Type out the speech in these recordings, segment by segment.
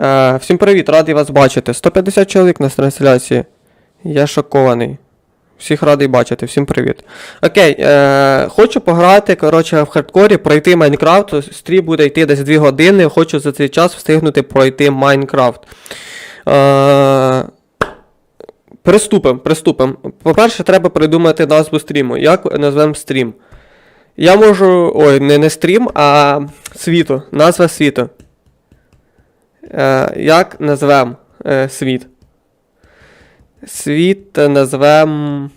Е, всім привіт, радий вас бачити. 150 чоловік на трансляції. Я шокований. Всіх радий бачити, всім привіт. Окей, е, хочу пограти, коротше, в хардкорі, пройти Майнкрафт. Стрім буде йти десь 2 години. Хочу за цей час встигнути пройти Майнкрафт. Е, приступимо, приступимо. По-перше, треба придумати назву стріму. Як назвемо стрім? Я можу. Ой, не, не стрім, а світу. Назва світу. Е, як назвем е, світ? Світ назвем.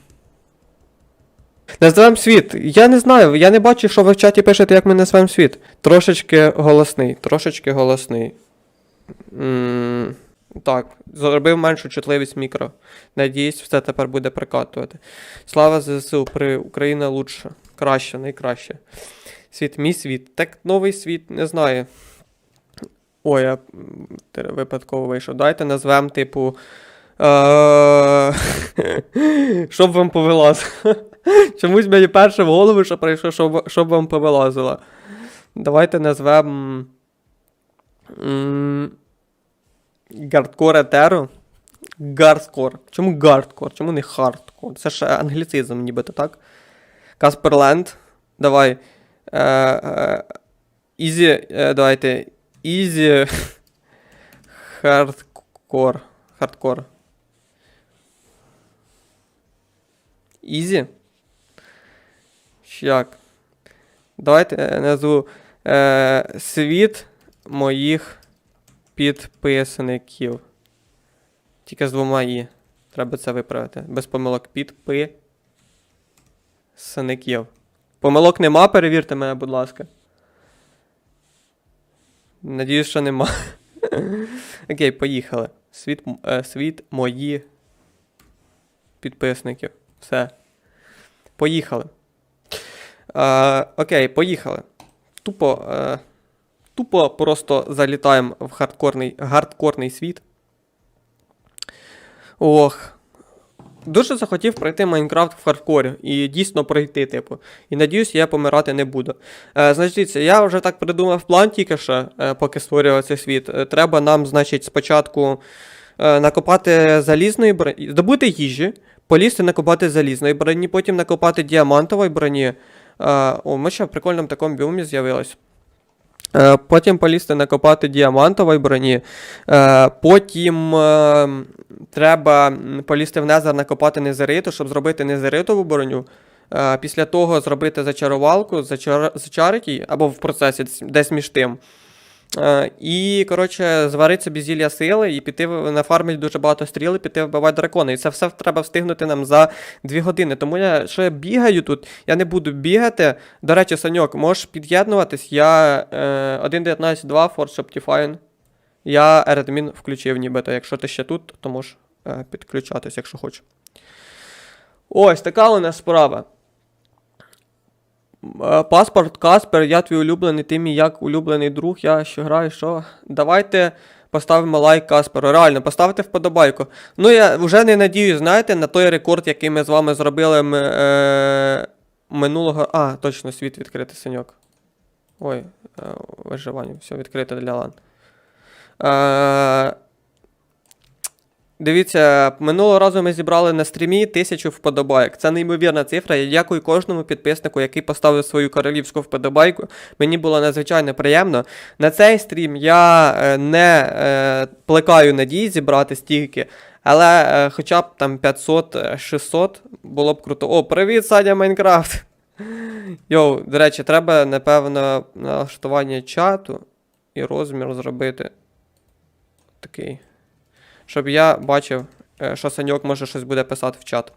Назвем світ. Я не знаю, я не бачу, що ви в чаті пишете, як ми назвем світ. Трошечки голосний. Трошечки голосний. так, зробив меншу чутливість мікро. Надіюсь, все тепер буде прикатувати. Слава ЗСУ, при Україна лучше. Краще, найкраще. Світ, мій світ. Так новий світ, не знаю. Ой, я випадково вийшов. Дайте назвем, типу. Е- щоб вам повилазило. Чомусь мені перше в голову, що прийшло, щоб, щоб вам повилазило. Давайте назвем. м, Гардкор Етеро. Гардкор. Чому гардкор? Чому не хардкор? Це ж англіцизм, нібито, так? Касперленд. Давай. Е, е, Ізі. Давайте. Ізі. Хардкор. Хардкор. Ізі. Як? Давайте е, назву е, світ моїх підписників. Тільки з двома і. Треба це виправити. Без помилок підписників. Помилок нема, перевірте мене, будь ласка. Надіюсь, що нема. Окей, поїхали. Світ, е, світ мої підписників. Все. Поїхали. Е, окей, поїхали. Тупо. Е, тупо просто залітаємо в хардкорний, хардкорний світ. Ох. Дуже захотів пройти Майнкрафт в хардкорі і дійсно пройти, типу. І надіюсь, я помирати не буду. Е, значить, я вже так придумав план тільки що, е, поки створював цей світ. Е, треба нам, значить, спочатку е, накопати залізної броні, здобути їжі, полізти накопати залізної броні, потім накопати діамантової броні. Е, о, ми ще в прикольному такому біомі з'явилось. Е, Потім полізти накопати діамантової броні. Е, Потім е, треба полізти в незер накопати незериту, щоб зробити незеритову броню. Після того зробити зачарувалку, зачар... зачарити її, або в процесі десь між тим. Е, І, коротше, зварити собі зілля сили і піти нафармити дуже багато стріл і піти вбивати дракони. І це все треба встигнути нам за 2 години. Тому я я бігаю тут, я не буду бігати. До речі, Саньок, можеш під'єднуватись. Я е, 1.19.2 Force Optifine. Я Redmin включив нібито. Якщо ти ще тут, то можеш е, підключатись, якщо хочеш. Ось така у нас справа. Е, Паспорт Каспер, я твій улюблений, ти мій як улюблений друг, я що граю, що. Давайте поставимо лайк Касперу. Реально, поставте вподобайку. Ну, я вже не надію, знаєте, на той рекорд, який ми з вами зробили е- минулого. А, точно, світ відкритий саньок. Ой, е, виживання, все відкрите для лан. Е- Дивіться, минулого разу ми зібрали на стрімі тисячу вподобайок. Це неймовірна цифра. Я дякую кожному підписнику, який поставив свою королівську вподобайку. Мені було надзвичайно приємно. На цей стрім я е, не е, плекаю надій зібрати стільки, але е, хоча б там 500-600 було б круто. О, привіт, Саня Майнкрафт! Йоу, до речі, треба, напевно, налаштування чату і розмір зробити такий щоб я бачив, е, що Саньок може щось буде писати в чат.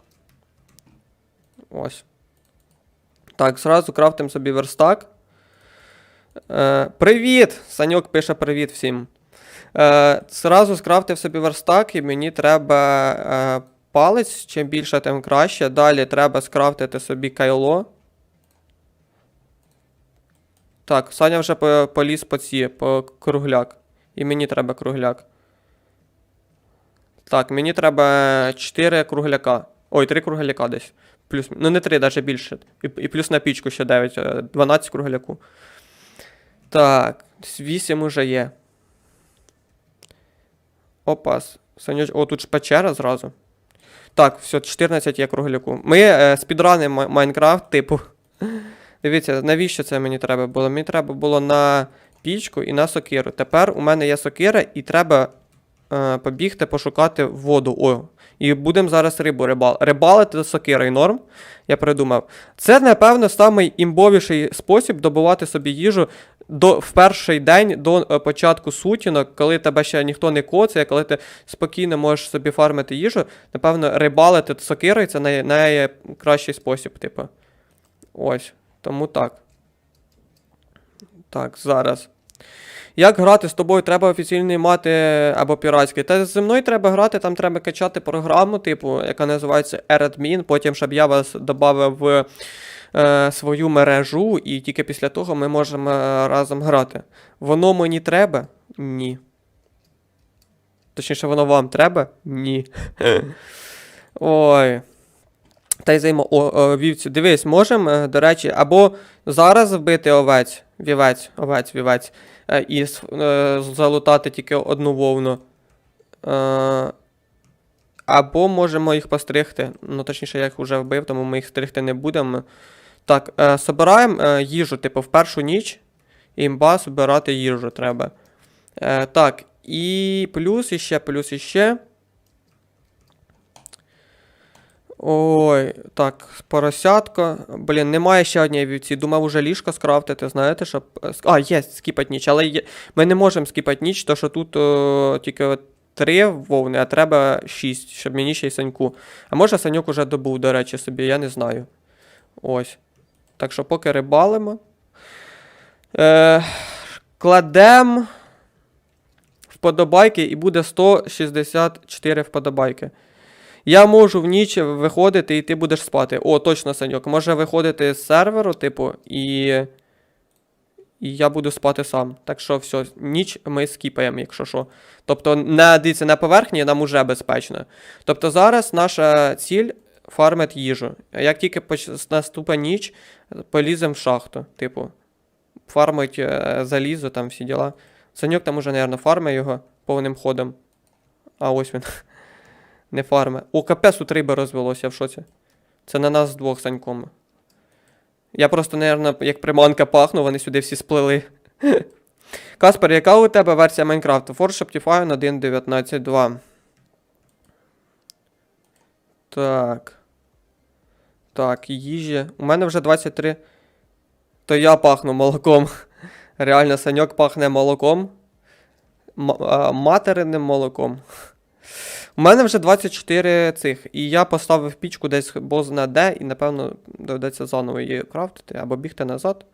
Ось. Так, зразу крафтим собі верстак. Е, привіт! Саньок пише привіт всім. Е, зразу скрафтив собі верстак, і мені треба е, палець. Чим більше, тим краще. Далі треба скрафтити собі кайло. Так, Саня вже поліз по ці, по кругляк. І мені треба кругляк. Так, мені треба 4 кругляка. Ой, 3 кругляка десь. Плюс, ну не 3, навіть більше. І, і плюс на пічку ще 9, е, 12 кругляку. Так, 8 уже є. Опа, Санюч. О, тут ж печера зразу. Так, все, 14 є кругляку. Ми е, спідранимо Майнкрафт, типу. Дивіться, навіщо це мені треба було? Мені треба було на пічку і на сокиру. Тепер у мене є сокира, і треба е, побігти пошукати воду. О, і будемо зараз рибу рибал... рибалити з сокирою норм. Я придумав. Це, напевно, самий імбовіший спосіб добувати собі їжу до, в перший день до е, початку сутінок, коли тебе ще ніхто не коцає, коли ти спокійно можеш собі фармити їжу. Напевно, рибалити сокирою це най, найкращий спосіб, типу. Ось. Тому так. Так, зараз. Як грати з тобою, треба офіційний мати або піратський. Та зі мною треба грати, там треба качати програму, типу, яка називається AirAdmin, потім, щоб я вас додав в е, свою мережу, і тільки після того ми можемо е, разом грати. Воно мені треба? Ні. Точніше, воно вам треба? Ні. Ой. Та й займо. О. Дивись, можемо, е, до речі, або зараз вбити овець, вівець, овець, вівець, е, і е, залутати тільки одну вовну. Е, або можемо їх постригти. Ну, точніше, я їх вже вбив, тому ми їх стригти не будемо. Так, е, собираємо е, їжу, типу, в першу ніч. Імба збирати їжу треба. Е, так, і плюс іще, плюс іще. Ой, так, поросятко. Блін, немає ще однієї вівці. Думав уже ліжко скрафтити, знаєте, щоб. е, А, є, скіпать ніч, але є... ми не можемо скіпати ніч, то що тут о, тільки от три вовни, а треба шість, щоб мені ще й саньку. А може саньок уже добув, до речі, собі, я не знаю. Ось. Так що поки рибалимо. Е, кладем вподобайки і буде 164 вподобайки. Я можу в ніч виходити і ти будеш спати. О, точно, Саньок. Може виходити з серверу, типу, і. І я буду спати сам. Так що все, ніч ми скіпаємо, якщо що. Тобто, на, дивіться, на поверхні нам уже безпечно. Тобто зараз наша ціль фармить їжу. Як тільки наступить ніч, поліземо в шахту. Типу, фармить е, залізо, там всі діла. Саньок там уже, мабуть, фармить його повним ходом. А ось він. Не фарме. О, капець тут риби розвелося в шоці. Це на нас двох Саньком. Я просто, наверное, як приманка пахну, вони сюди всі сплили. Каспер, яка у тебе версія Майнкрафту? Forge Optifine 1.19.2. Так. Так, їжі. У мене вже 23. То я пахну молоком. Реально, Саньок пахне молоком. М- а, материнним молоком. У мене вже 24 цих, і я поставив пічку десь бозна де, і напевно доведеться заново її крафтити або бігти назад.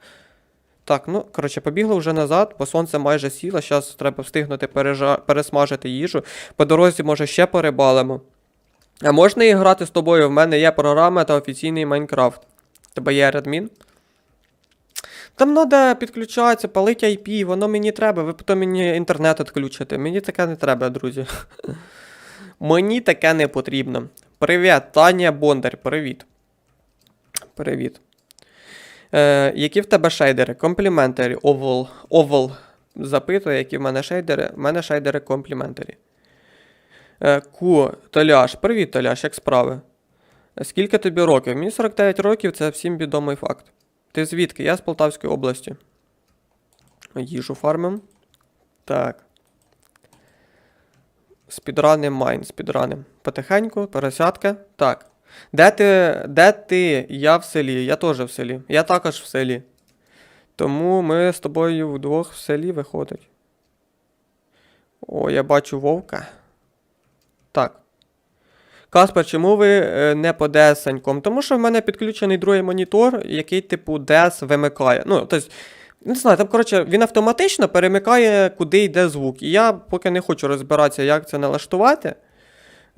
Так, ну, коротше, побігли вже назад, бо сонце майже сіло. Зараз треба встигнути пережа... пересмажити їжу. По дорозі, може, ще порибалимо. А можна і грати з тобою? В мене є програма та офіційний Майнкрафт. Тебе є адмін? Там треба підключатися, палить IP, воно мені треба, ви потім мені інтернет відключите. Мені таке не треба, друзі. Мені таке не потрібно. Привіт, Таня Бондар, привіт. Привіт. Е, які в тебе шейдери? Компліментарі. Овал. Овал запитує, які в мене шейдери. В мене шейдери компліментарі. Е, Ку, Толяш. Привіт, Толяш, як справи? Скільки тобі років? Мені 49 років, це всім відомий факт. Ти звідки? Я з Полтавської області. Їжу фармим. Так. Спідраним майн, спідраним. Потихеньку, поросятка. Так. Де ти, де ти? Я в селі. Я теж в селі. Я також в селі. Тому ми з тобою вдвох в селі виходить. О, я бачу вовка. Так. Каспер, чому ви е, не по DS Тому що в мене підключений другий монітор, який типу DS вимикає. Ну, тобто, не знаю, там, коротше, він автоматично перемикає, куди йде звук. І я поки не хочу розбиратися, як це налаштувати.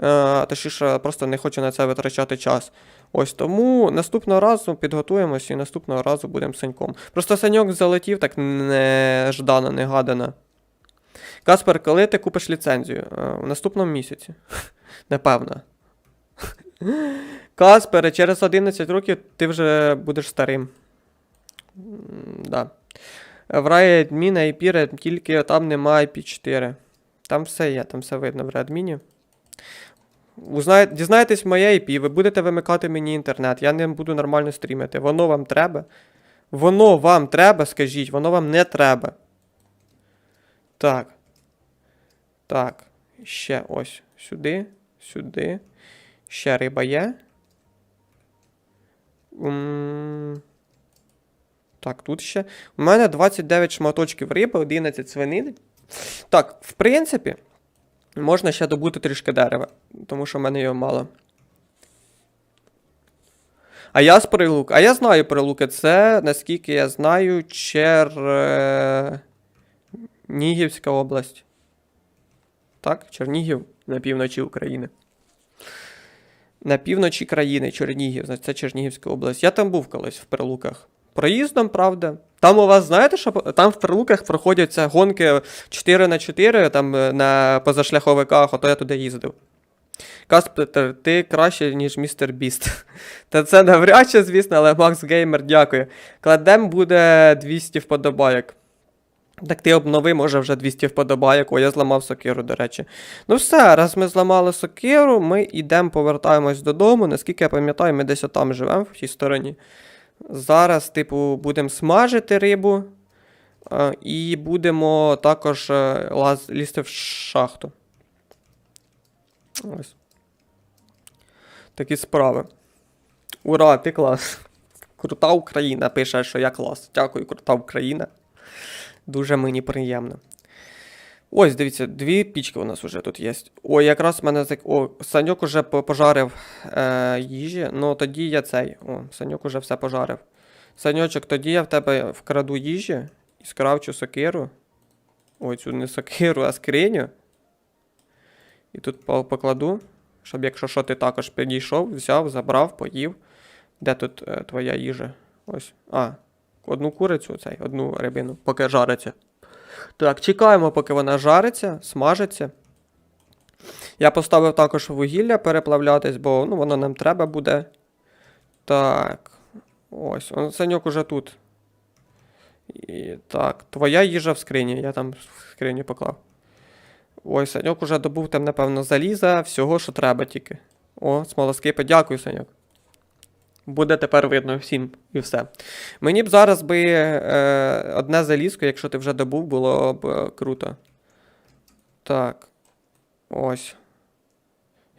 Е, точніше, просто не хочу на це витрачати час. Ось тому наступного разу підготуємося і наступного разу будемо Саньком. Просто Саньок залетів так неждано, негадано. Каспер, коли ти купиш ліцензію? Е, В наступному місяці. Напевно. Каспер, через 11 років ти вже будеш старим. М, Да. В адміна IP, тільки там немає IP4. Там все є, там все видно в реадміні. Дізнаєтесь моє IP, ви будете вимикати мені інтернет, я не буду нормально стрімити. Воно вам треба. Воно вам треба, скажіть, воно вам не треба. Так. Так. Ще ось сюди, сюди. Ще риба є. М, Так, тут ще. У мене 29 шматочків риби, 11 свинини. Так, в принципі, можна ще добути трішки дерева, тому що в мене його мало. А я з прилук. А я знаю прилуки. Це, наскільки я знаю, Чернігівська область. Так, Чернігів на півночі України. На півночі країни Чернігів, це Чернігівська область. Я там був колись в Прилуках. Проїздом, правда. Там у вас, знаєте, що там в Прилуках проходяться гонки 4 на 4 там е, на позашляховиках, ото я туди їздив. Каспер, ти краще, ніж містер Біст. Та це навряд чи, звісно, але Макс Геймер, дякую. Кладем буде 200 вподобайок. Так ти обнови, може, вже 200 вподобайок. О, я зламав сокиру, до речі. Ну все, раз ми зламали сокиру, ми йдемо, повертаємось додому. Наскільки я пам'ятаю, ми десь отам живемо в тій стороні. Зараз, типу, будемо смажити рибу. І будемо також е, лаз, лізти в шахту. Ось. Такі справи. Ура, ти клас. Крута Україна пише, що я клас. Дякую, крута Україна. Дуже мені приємно. Ось, дивіться, дві пічки у нас вже тут є. О, якраз в мене. О, Саньок уже пожарив е, їжі. Ну, тоді я цей. О, Саньок уже все пожарив. Саньочок, тоді я в тебе вкраду їжі і скравчу сокиру. Ой, цю не сокиру, а скриню. І тут покладу, щоб якщо що ти також підійшов, взяв, забрав, поїв. Де тут е, твоя їжа? Ось. А, одну курицю, цей, одну рибину, поки жариться. Так, чекаємо, поки вона жариться, смажиться. Я поставив також вугілля переплавлятись, бо ну, воно нам треба буде. Так. Ось, он, Саньок уже тут. І, так, твоя їжа в скрині, я там в скрині поклав. Ой, Саньок уже добув там, напевно, заліза, всього, що треба тільки. О, смолоскипи, дякую, Саньок. Буде тепер видно всім і все. Мені б зараз би е, одне залізко, якщо ти вже добув, було б е, круто. Так. Ось.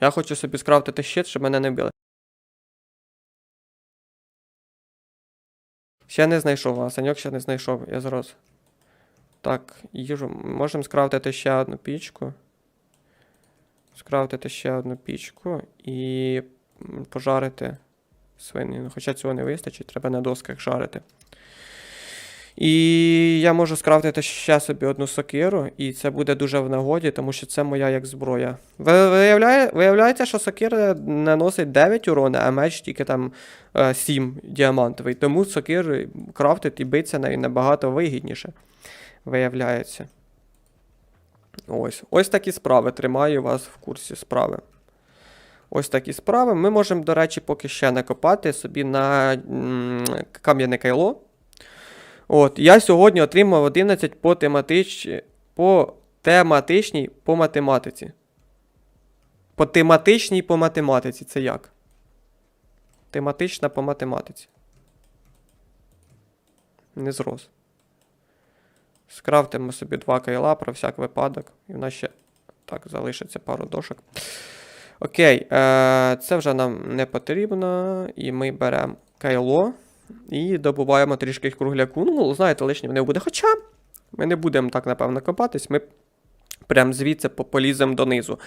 Я хочу собі скрафтити щит, щоб мене не били. Ще не знайшов, а Саньок ще не знайшов, я зараз. Так, їжу. Можемо скрафтити ще одну пічку. Скрафтити ще одну пічку і пожарити свинину. Хоча цього не вистачить, треба на досках жарити. І я можу скрафтити ще собі одну сокиру, і це буде дуже в нагоді, тому що це моя як зброя. Виявляє, виявляється, що сокира наносить 9 урону, а меч тільки там е, 7 діамантовий. Тому сокир крафтити і битися нею набагато вигідніше. Виявляється. Ось. Ось такі справи. Тримаю вас в курсі справи. Ось такі справи. Ми можемо, до речі, поки ще накопати собі на кам'яне кайло. От, я сьогодні отримав 11 по, тематич... по тематичній по математиці. По тематичній по математиці. Це як? Тематична по математиці. Не зрос. Скрафтимо собі два кайла про всяк випадок. І в нас ще так залишиться пару дошок. Окей, е, це вже нам не потрібно. І ми беремо кайло і добуваємо трішки кругляку. Ну, знаєте, лишнього не буде. Хоча ми не будемо так, напевно, копатись. Ми прям звідси по- поліземо донизу.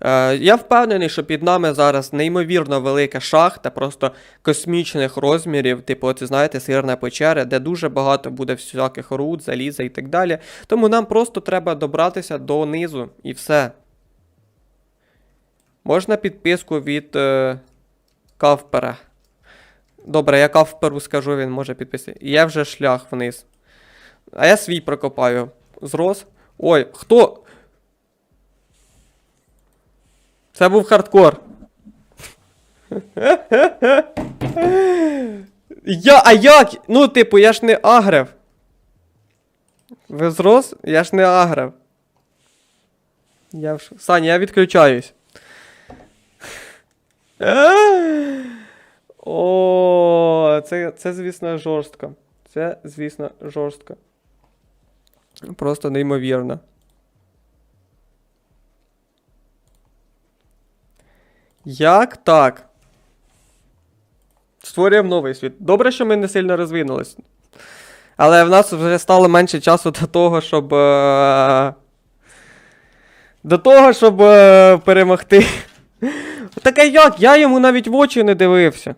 Е, я впевнений, що під нами зараз неймовірно велика шахта, просто космічних розмірів, типу, от, знаєте, сирна печера, де дуже багато буде всяких руд, заліза і так далі. Тому нам просто треба добратися донизу і все. Можна підписку від е, Кавпера. Добре, я Кавперу скажу, він може підписати. Є вже шлях вниз. А я свій прокопаю. Зрос. Ой, хто? Це був хардкор. Я, а як? Ну, типу, я ж не агрев. Ви зрос? Я ж не агрев. Я в. Саня, я відключаюсь. О, це, це, звісно, жорстко. Це, звісно, жорстко. Просто неймовірно. Як так? Створюємо новий світ. Добре, що ми не сильно розвинулись. Але в нас вже стало менше часу до того, щоб. Е... До того, щоб е... перемогти. Таке як? Я йому навіть в очі не дивився.